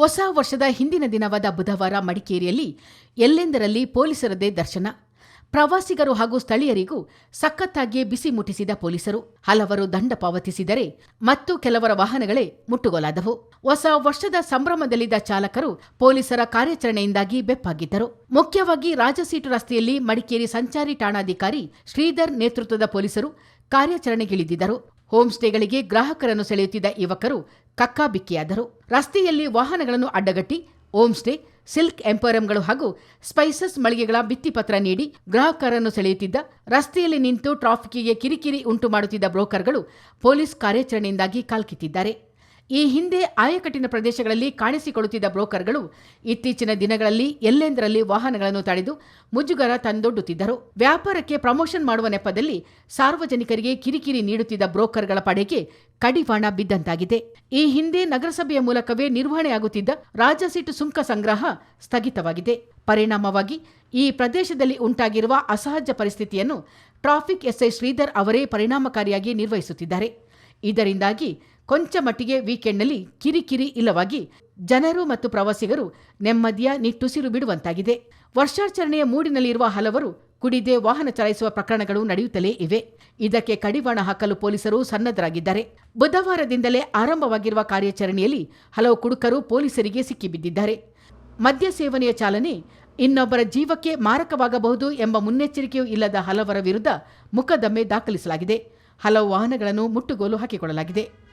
ಹೊಸ ವರ್ಷದ ಹಿಂದಿನ ದಿನವಾದ ಬುಧವಾರ ಮಡಿಕೇರಿಯಲ್ಲಿ ಎಲ್ಲೆಂದರಲ್ಲಿ ಪೊಲೀಸರದೇ ದರ್ಶನ. ಪ್ರವಾಸಿಗರು ಹಾಗೂ ಸ್ಥಳೀಯರಿಗೂ ಸಖತ್ತಾಗಿಯೇ ಬಿಸಿ ಮುಟ್ಟಿಸಿದ ಪೊಲೀಸರು. ಹಲವರು ದಂಡ ಪಾವತಿಸಿದರೆ ಮತ್ತು ಕೆಲವರ ವಾಹನಗಳೇ ಮುಟ್ಟುಗೋಲಾದವು. ಹೊಸ ವರ್ಷದ ಸಂಭ್ರಮದಲ್ಲಿದ್ದ ಚಾಲಕರು ಪೊಲೀಸರ ಕಾರ್ಯಾಚರಣೆಯಿಂದಾಗಿ ಬೆಪ್ಪಾಗಿದ್ದರು. ಮುಖ್ಯವಾಗಿ ರಾಜಸೀಟು ರಸ್ತೆಯಲ್ಲಿ ಮಡಿಕೇರಿ ಸಂಚಾರಿ ಠಾಣಾಧಿಕಾರಿ ಶ್ರೀಧರ್ ನೇತೃತ್ವದ ಪೊಲೀಸರು ಕಾರ್ಯಾಚರಣೆಗಿಳಿದಿದ್ದರು. ಹೋಮ್ ಸ್ಟೇಗಳಿಗೆ ಗ್ರಾಹಕರನ್ನು ಸೆಳೆಯುತ್ತಿದ್ದ ಯುವಕರು ಕಕ್ಕಾಬಿಕ್ಕಿಯಾದರು. ರಸ್ತೆಯಲ್ಲಿ ವಾಹನಗಳನ್ನು ಅಡ್ಡಗಟ್ಟಿ ಹೋಮ್ ಸ್ಟೇ ಸಿಲ್ಕ್ ಎಂಪೋರಿಯಂಗಳು ಹಾಗೂ ಸ್ಪೈಸಸ್ ಮಳಿಗೆಗಳ ಭಿತ್ತಿಪತ್ರ ನೀಡಿ ಗ್ರಾಹಕರನ್ನು ಸೆಳೆಯುತ್ತಿದ್ದ, ರಸ್ತೆಯಲ್ಲಿ ನಿಂತು ಟ್ರಾಫಿಕ್ಗೆ ಕಿರಿಕಿರಿ ಉಂಟು ಮಾಡುತ್ತಿದ್ದ ಬ್ರೋಕರ್ಗಳು ಪೊಲೀಸ್ ಕಾರ್ಯಾಚರಣೆಯಿಂದಾಗಿ ಕಾಲ್ಕಿತ್ತಿದ್ದಾರೆ. ಈ ಹಿಂದೆ ಆಯಕಟ್ಟಿನ ಪ್ರದೇಶಗಳಲ್ಲಿ ಕಾಣಿಸಿಕೊಳ್ಳುತ್ತಿದ್ದ ಬ್ರೋಕರ್ಗಳು ಇತ್ತೀಚಿನ ದಿನಗಳಲ್ಲಿ ಎಲ್ಲೆಂದರಲ್ಲಿ ವಾಹನಗಳನ್ನು ತಡೆದು ಮುಜುಗರ ತಂದೊಡ್ಡುತ್ತಿದ್ದರು. ವ್ಯಾಪಾರಕ್ಕೆ ಪ್ರಮೋಷನ್ ಮಾಡುವ ನೆಪದಲ್ಲಿ ಸಾರ್ವಜನಿಕರಿಗೆ ಕಿರಿಕಿರಿ ನೀಡುತ್ತಿದ್ದ ಬ್ರೋಕರ್ಗಳ ಪಡೆಗೆ ಕಡಿವಾಣ ಬಿದ್ದಂತಾಗಿದೆ. ಈ ಹಿಂದೆ ನಗರಸಭೆಯ ಮೂಲಕವೇ ನಿರ್ವಹಣೆಯಾಗುತ್ತಿದ್ದ ರಾಜಸೀಟು ಸುಂಕ ಸಂಗ್ರಹ ಸ್ಥಗಿತವಾಗಿದೆ. ಪರಿಣಾಮವಾಗಿ ಈ ಪ್ರದೇಶದಲ್ಲಿ ಉಂಟಾಗಿರುವ ಅಸಹಜ ಪರಿಸ್ಥಿತಿಯನ್ನು ಟ್ರಾಫಿಕ್ ಎಸ್ಐ ಶ್ರೀಧರ್ ಅವರೇ ಪರಿಣಾಮಕಾರಿಯಾಗಿ ನಿರ್ವಹಿಸುತ್ತಿದ್ದಾರೆ. ಇದರಿಂದಾಗಿ ಕೊಂಚ ಮಟ್ಟಿಗೆ ವೀಕೆಂಡ್ನಲ್ಲಿ ಕಿರಿಕಿರಿ ಇಲ್ಲವಾಗಿ ಜನರು ಮತ್ತು ಪ್ರವಾಸಿಗರು ನೆಮ್ಮದಿಯ ನಿಟ್ಟುಸಿರು ಬಿಡುವಂತಾಗಿದೆ. ವರ್ಷಾಚರಣೆಯ ಮೂಡಿನಲ್ಲಿರುವ ಹಲವರು ಕುಡಿದೇ ವಾಹನ ಚಲಾಯಿಸುವ ಪ್ರಕರಣಗಳು ನಡೆಯುತ್ತಲೇ ಇವೆ. ಇದಕ್ಕೆ ಕಡಿವಾಣ ಹಾಕಲು ಪೊಲೀಸರು ಸನ್ನದ್ಧರಾಗಿದ್ದಾರೆ. ಬುಧವಾರದಿಂದಲೇ ಆರಂಭವಾಗಿರುವ ಕಾರ್ಯಾಚರಣೆಯಲ್ಲಿ ಹಲವು ಕುಡುಕರು ಪೊಲೀಸರಿಗೆ ಸಿಕ್ಕಿಬಿದ್ದಿದ್ದಾರೆ. ಮದ್ಯ ಸೇವನೆಯ ಚಾಲನೆ ಇನ್ನೊಬ್ಬರ ಜೀವಕ್ಕೆ ಮಾರಕವಾಗಬಹುದು ಎಂಬ ಮುನ್ನೆಚ್ಚರಿಕೆಯೂ ಇಲ್ಲದ ಹಲವರ ವಿರುದ್ಧ ಮುಖದಮ್ಮೆ ದಾಖಲಿಸಲಾಗಿದೆ. ಹಲವು ವಾಹನಗಳನ್ನು ಮುಟ್ಟುಗೋಲು ಹಾಕಿಕೊಳ್ಳಲಾಗಿದೆ.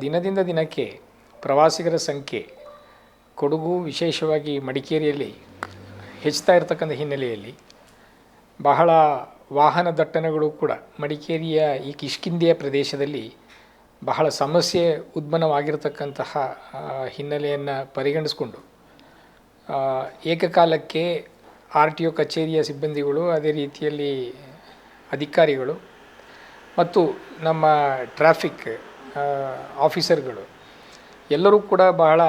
ದಿನದಿಂದ ದಿನಕ್ಕೆ ಪ್ರವಾಸಿಗರ ಸಂಖ್ಯೆ ಕೊಡಗು ವಿಶೇಷವಾಗಿ ಮಡಿಕೇರಿಯಲ್ಲಿ ಹೆಚ್ಚುತ್ತಾ ಇರತಕ್ಕಂಥ ಹಿನ್ನೆಲೆಯಲ್ಲಿ ಬಹಳ ವಾಹನ ದಟ್ಟಣೆಗಳು ಕೂಡ ಮಡಿಕೇರಿಯ ಈ ಕಿಷ್ಕಿಂದೆಯ ಪ್ರದೇಶದಲ್ಲಿ ಬಹಳ ಸಮಸ್ಯೆ ಉದ್ಭವವಾಗಿರತಕ್ಕಂತಹ ಹಿನ್ನೆಲೆಯನ್ನು ಪರಿಗಣಿಸಿಕೊಂಡು ಏಕಕಾಲಕ್ಕೆ ಆರ್ ಟಿ ಒ ಕಚೇರಿಯ ಸಿಬ್ಬಂದಿಗಳು, ಅದೇ ರೀತಿಯಲ್ಲಿ ಅಧಿಕಾರಿಗಳು ಮತ್ತು ನಮ್ಮ ಟ್ರಾಫಿಕ್ ಆಫೀಸರ್ಗಳು. ಎಲ್ಲರೂ ಕೂಡ ಬಹಳ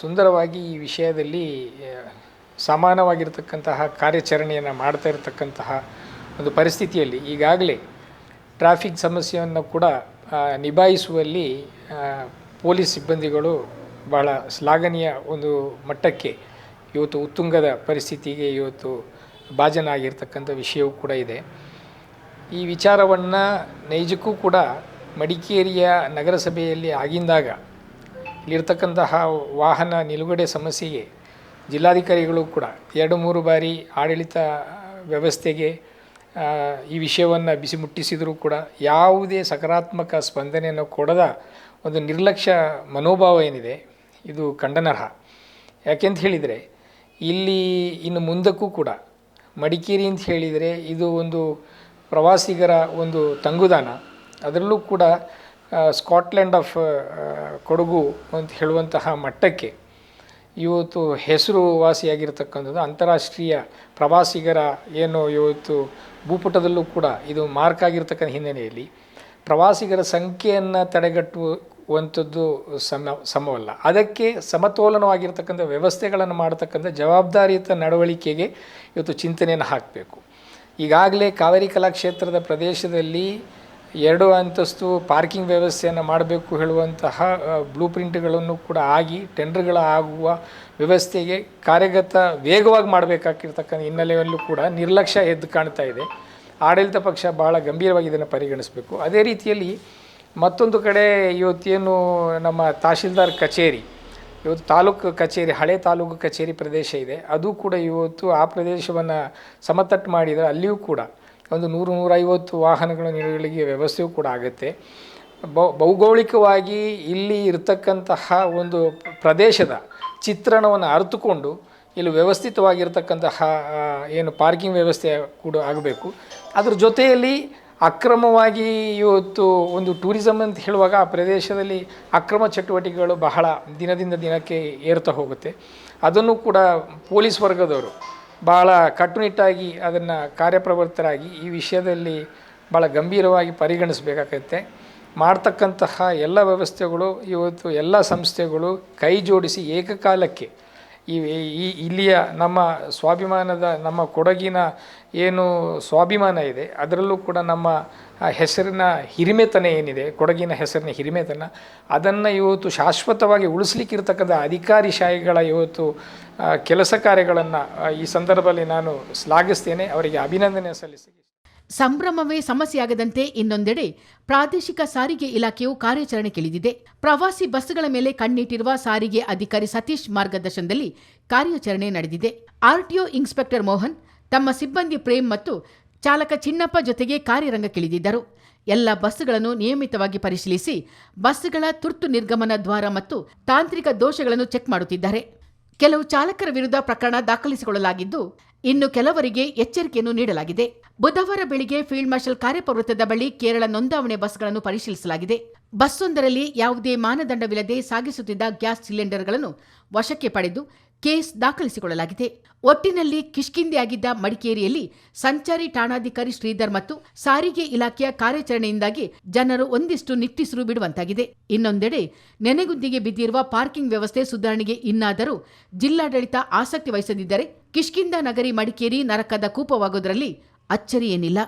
ಸುಂದರವಾಗಿ ಈ ವಿಷಯದಲ್ಲಿ ಸಮಾನವಾಗಿರ್ತಕ್ಕಂತಹ ಕಾರ್ಯಾಚರಣೆಯನ್ನು ಮಾಡ್ತಾ ಇರತಕ್ಕಂತಹ ಒಂದು ಪರಿಸ್ಥಿತಿಯಲ್ಲಿ ಈಗಾಗಲೇ ಟ್ರಾಫಿಕ್ ಸಮಸ್ಯೆಯನ್ನು ಕೂಡ ನಿಭಾಯಿಸುವಲ್ಲಿ ಪೊಲೀಸ್ ಸಿಬ್ಬಂದಿಗಳು ಬಹಳ ಶ್ಲಾಘನೀಯ ಒಂದು ಮಟ್ಟಕ್ಕೆ ಇವತ್ತು ಉತ್ತುಂಗದ ಪರಿಸ್ಥಿತಿಗೆ ಇವತ್ತು ಭಾಜನಾಗಿರ್ತಕ್ಕಂಥ ವಿಷಯವೂ ಕೂಡ ಇದೆ. ಈ ವಿಚಾರವನ್ನು ನೈಜಕ್ಕೂ ಕೂಡ ಮಡಿಕೇರಿಯ ನಗರಸಭೆಯಲ್ಲಿ ಆಗಿಂದಾಗ ಇಲ್ಲಿರ್ತಕ್ಕಂತಹ ವಾಹನ ನಿಲುಗಡೆ ಸಮಸ್ಯೆಗೆ ಜಿಲ್ಲಾಧಿಕಾರಿಗಳು ಕೂಡ ಎರಡು ಮೂರು ಬಾರಿ ಆಡಳಿತ ವ್ಯವಸ್ಥೆಗೆ ಈ ವಿಷಯವನ್ನು ಬಿಸಿ ಮುಟ್ಟಿಸಿದರೂ ಕೂಡ ಯಾವುದೇ ಸಕಾರಾತ್ಮಕ ಸ್ಪಂದನೆಯನ್ನು ಕೊಡದ ಒಂದು ನಿರ್ಲಕ್ಷ್ಯ ಮನೋಭಾವ ಏನಿದೆ, ಇದು ಖಂಡನಾರ್ಹ ಯಾಕೆಂತ ಹೇಳಿದರೆ, ಇಲ್ಲಿ ಇನ್ನು ಮುಂದಕ್ಕೂ ಕೂಡ ಮಡಿಕೇರಿ ಅಂತ ಹೇಳಿದರೆ ಇದು ಒಂದು ಪ್ರವಾಸಿಗರ ಒಂದು ತಂಗುದಾಣ ಅದರಲ್ಲೂ ಕೂಡ ಸ್ಕಾಟ್ಲೆಂಡ್ ಆಫ್ ಕೊಡಗು ಅಂತ ಹೇಳುವಂತಹ ಮಟ್ಟಕ್ಕೆ ಇವತ್ತು ಹೆಸರುವಾಸಿಯಾಗಿರ್ತಕ್ಕಂಥದ್ದು ಅಂತಾರಾಷ್ಟ್ರೀಯ ಪ್ರವಾಸಿಗರ ಏನು ಇವತ್ತು ಭೂಪಟದಲ್ಲೂ ಕೂಡ ಇದು ಮಾರ್ಕ್ ಆಗಿರ್ತಕ್ಕಂಥ ಹಿನ್ನೆಲೆಯಲ್ಲಿ ಪ್ರವಾಸಿಗರ ಸಂಖ್ಯೆಯನ್ನು ತಡೆಗಟ್ಟುವಂಥದ್ದು ಸಮ, ಸಮವಲ್ಲ. ಅದಕ್ಕೆ ಸಮತೋಲನವಾಗಿರ್ತಕ್ಕಂಥ ವ್ಯವಸ್ಥೆಗಳನ್ನು ಮಾಡತಕ್ಕಂಥ ಜವಾಬ್ದಾರಿಯುತ ನಡವಳಿಕೆಗೆ ಇವತ್ತು ಚಿಂತನೆಯನ್ನು ಹಾಕಬೇಕು. ಈಗಾಗಲೇ ಕಾವೇರಿ ಕಲಾಕ್ಷೇತ್ರದ ಪ್ರದೇಶದಲ್ಲಿ ಎರಡು ಅಂತಸ್ತು ಪಾರ್ಕಿಂಗ್ ವ್ಯವಸ್ಥೆಯನ್ನು ಮಾಡಬೇಕು ಹೇಳುವಂತಹ ಬ್ಲೂ ಪ್ರಿಂಟ್ಗಳನ್ನು ಕೂಡ ಆಗಿ ಟೆಂಡರ್ಗಳ ಆಗುವ ವ್ಯವಸ್ಥೆಗೆ ಕಾರ್ಯಗತ ವೇಗವಾಗಿ ಮಾಡಬೇಕಾಗಿರ್ತಕ್ಕಂಥ ಹಿನ್ನೆಲೆಯಲ್ಲೂ ಕೂಡ ನಿರ್ಲಕ್ಷ್ಯ ಎದ್ದು ಕಾಣ್ತಾ ಇದೆ. ಆಡಳಿತ ಪಕ್ಷ ಬಹಳ ಗಂಭೀರವಾಗಿ ಇದನ್ನು ಪರಿಗಣಿಸಬೇಕು. ಅದೇ ರೀತಿಯಲ್ಲಿ ಮತ್ತೊಂದು ಕಡೆ ಇವತ್ತೇನು ನಮ್ಮ ತಹಶೀಲ್ದಾರ್ ಕಚೇರಿ, ಇವತ್ತು ತಾಲೂಕು ಕಚೇರಿ, ಹಳೆ ತಾಲೂಕು ಕಚೇರಿ ಪ್ರದೇಶ ಇದೆ. ಅದು ಕೂಡ ಇವತ್ತು ಆ ಪ್ರದೇಶವನ್ನು ಸಮತಟ್ಟು ಮಾಡಿದರೆ ಅಲ್ಲಿಯೂ ಕೂಡ ಒಂದು ನೂರು ನೂರೈವತ್ತು ವಾಹನಗಳ ನಿಲುಗಡೆಗೆ ವ್ಯವಸ್ಥೆಯೂ ಕೂಡ ಆಗುತ್ತೆ. ಭೌಗೋಳಿಕವಾಗಿ ಇಲ್ಲಿ ಇರತಕ್ಕಂತಹ ಒಂದು ಪ್ರದೇಶದ ಚಿತ್ರಣವನ್ನು ಅರಿತುಕೊಂಡು ಇಲ್ಲಿ ವ್ಯವಸ್ಥಿತವಾಗಿರ್ತಕ್ಕಂತಹ ಏನು ಪಾರ್ಕಿಂಗ್ ವ್ಯವಸ್ಥೆ ಕೂಡ ಆಗಬೇಕು. ಅದ್ರ ಜೊತೆಯಲ್ಲಿ ಅಕ್ರಮವಾಗಿ ಇವತ್ತು ಒಂದು ಟೂರಿಸಮ್ ಅಂತ ಹೇಳುವಾಗ ಆ ಪ್ರದೇಶದಲ್ಲಿ ಅಕ್ರಮ ಚಟುವಟಿಕೆಗಳು ಬಹಳ ದಿನದಿಂದ ದಿನಕ್ಕೆ ಏರ್ತಾ ಹೋಗುತ್ತೆ. ಅದನ್ನು ಕೂಡ ಪೊಲೀಸ್ ವರ್ಗದವರು ಭಾಳ ಕಟ್ಟುನಿಟ್ಟಾಗಿ ಅದನ್ನು ಕಾರ್ಯಪ್ರವೃತ್ತರಾಗಿ ಈ ವಿಷಯದಲ್ಲಿ ಭಾಳ ಗಂಭೀರವಾಗಿ ಪರಿಗಣಿಸಬೇಕಾಗತ್ತೆ. ಮಾಡ್ತಕ್ಕಂತಹ ಎಲ್ಲ ವ್ಯವಸ್ಥೆಗಳು, ಇವತ್ತು ಎಲ್ಲ ಸಂಸ್ಥೆಗಳು ಕೈ ಜೋಡಿಸಿ ಏಕಕಾಲಕ್ಕೆ ಈ ಇಲ್ಲಿಯ ನಮ್ಮ ಸ್ವಾಭಿಮಾನದ, ನಮ್ಮ ಕೊಡಗಿನ ಏನು ಸ್ವಾಭಿಮಾನ ಇದೆ, ಅದರಲ್ಲೂ ಕೂಡ ನಮ್ಮ ಹೆಸರಿನ ಹಿರಿಮೆತನ ಏನಿದೆ, ಕೊಡಗಿನ ಹೆಸರಿನ ಹಿರಿಮೆತನ, ಅದನ್ನು ಇವತ್ತು ಶಾಶ್ವತವಾಗಿ ಉಳಿಸ್ಲಿಕ್ಕಿರ್ತಕ್ಕಂಥ ಅಧಿಕಾರಿಶಾಹಿಗಳ ಇವತ್ತು ಕೆಲಸ ಕಾರ್ಯಗಳನ್ನು ಈ ಸಂದರ್ಭದಲ್ಲಿ ನಾನು ಶ್ಲಾಘಿಸ್ತೇನೆ. ಅವರಿಗೆ ಅಭಿನಂದನೆ ಸಲ್ಲಿಸಿ. ಸಂಭ್ರಮವೇ ಸಮಸ್ಯೆಯಾಗದಂತೆ ಇನ್ನೊಂದೆಡೆ ಪ್ರಾದೇಶಿಕ ಸಾರಿಗೆ ಇಲಾಖೆಯು ಕಾರ್ಯಾಚರಣೆಗಿಳಿದಿದೆ ಪ್ರವಾಸಿ ಬಸ್ಗಳ ಮೇಲೆ ಕಣ್ಣಿಟ್ಟಿರುವ ಸಾರಿಗೆ ಅಧಿಕಾರಿ ಸತೀಶ್ ಮಾರ್ಗದರ್ಶನದಲ್ಲಿ ಕಾರ್ಯಾಚರಣೆ ನಡೆದಿದೆ. ಆರ್ಟಿಒ ಇನ್ಸ್ಪೆಕ್ಟರ್ ಮೋಹನ್, ತಮ್ಮ ಸಿಬ್ಬಂದಿ ಪ್ರೇಮ್ ಮತ್ತು ಚಾಲಕ ಚಿನ್ನಪ್ಪ ಜೊತೆಗೆ ಕಾರ್ಯರಂಗಕ್ಕಿಳಿದಿದ್ದರು. ಎಲ್ಲ ಬಸ್ಗಳನ್ನು ನಿಯಮಿತವಾಗಿ ಪರಿಶೀಲಿಸಿ ಬಸ್ಗಳ ತುರ್ತು ನಿರ್ಗಮನ ದ್ವಾರ ಮತ್ತು ತಾಂತ್ರಿಕ ದೋಷಗಳನ್ನು ಚೆಕ್ ಮಾಡುತ್ತಿದ್ದಾರೆ. ಕೆಲವು ಚಾಲಕರ ವಿರುದ್ಧ ಪ್ರಕರಣ ದಾಖಲಿಸಿಕೊಳ್ಳಲಾಗಿದ್ದು ಇನ್ನು ಕೆಲವರಿಗೆ ಎಚ್ಚರಿಕೆಯನ್ನು ನೀಡಲಾಗಿದೆ. ಬುಧವಾರ ಬೆಳಿಗ್ಗೆ ಫೀಲ್ಡ್ ಮಾರ್ಷಲ್ ಕಾರ್ಯಪ್ರವೃತ್ತದ ಬಳಿ ಕೇರಳ ನೋಂದಾವಣೆ ಬಸ್ಗಳನ್ನು ಪರಿಶೀಲಿಸಲಾಗಿದೆ. ಬಸ್ಸೊಂದರಲ್ಲಿ ಯಾವುದೇ ಮಾನದಂಡವಿಲ್ಲದೆ ಸಾಗಿಸುತ್ತಿದ್ದ ಗ್ಯಾಸ್ ಸಿಲಿಂಡರ್ಗಳನ್ನು ವಶಕ್ಕೆ ಪಡೆದು ಕೇಸ್ ದಾಖಲಿಸಿಕೊಳ್ಳಲಾಗಿದೆ. ಒಟ್ಟಿನಲ್ಲಿ ಕಿಷ್ಕಿಂದೆಯಾಗಿದ್ದ ಮಡಿಕೇರಿಯಲ್ಲಿ ಸಂಚಾರಿ ಠಾಣಾಧಿಕಾರಿ ಶ್ರೀಧರ್ ಮತ್ತು ಸಾರಿಗೆ ಇಲಾಖೆಯ ಕಾರ್ಯಾಚರಣೆಯಿಂದಾಗಿ ಜನರು ಒಂದಿಷ್ಟು ನಿಟ್ಟಿಸಿರು ಬಿಡುವಂತಾಗಿದೆ. ಇನ್ನೊಂದೆಡೆ ನೆನೆಗುದ್ದಿಗೆ ಬಿದ್ದಿರುವ ಪಾರ್ಕಿಂಗ್ ವ್ಯವಸ್ಥೆ ಸುಧಾರಣೆಗೆ ಇನ್ನಾದರೂ ಜಿಲ್ಲಾಡಳಿತ ಆಸಕ್ತಿ ವಹಿಸದಿದ್ದರೆ ಕಿಷ್ಕಿಂದ ನಗರಿ ಮಡಿಕೇರಿ ನರಕದ ಕೂಪವಾಗುವುದರಲ್ಲಿ ಅಚ್ಚರಿಯೇನಿಲ್ಲ.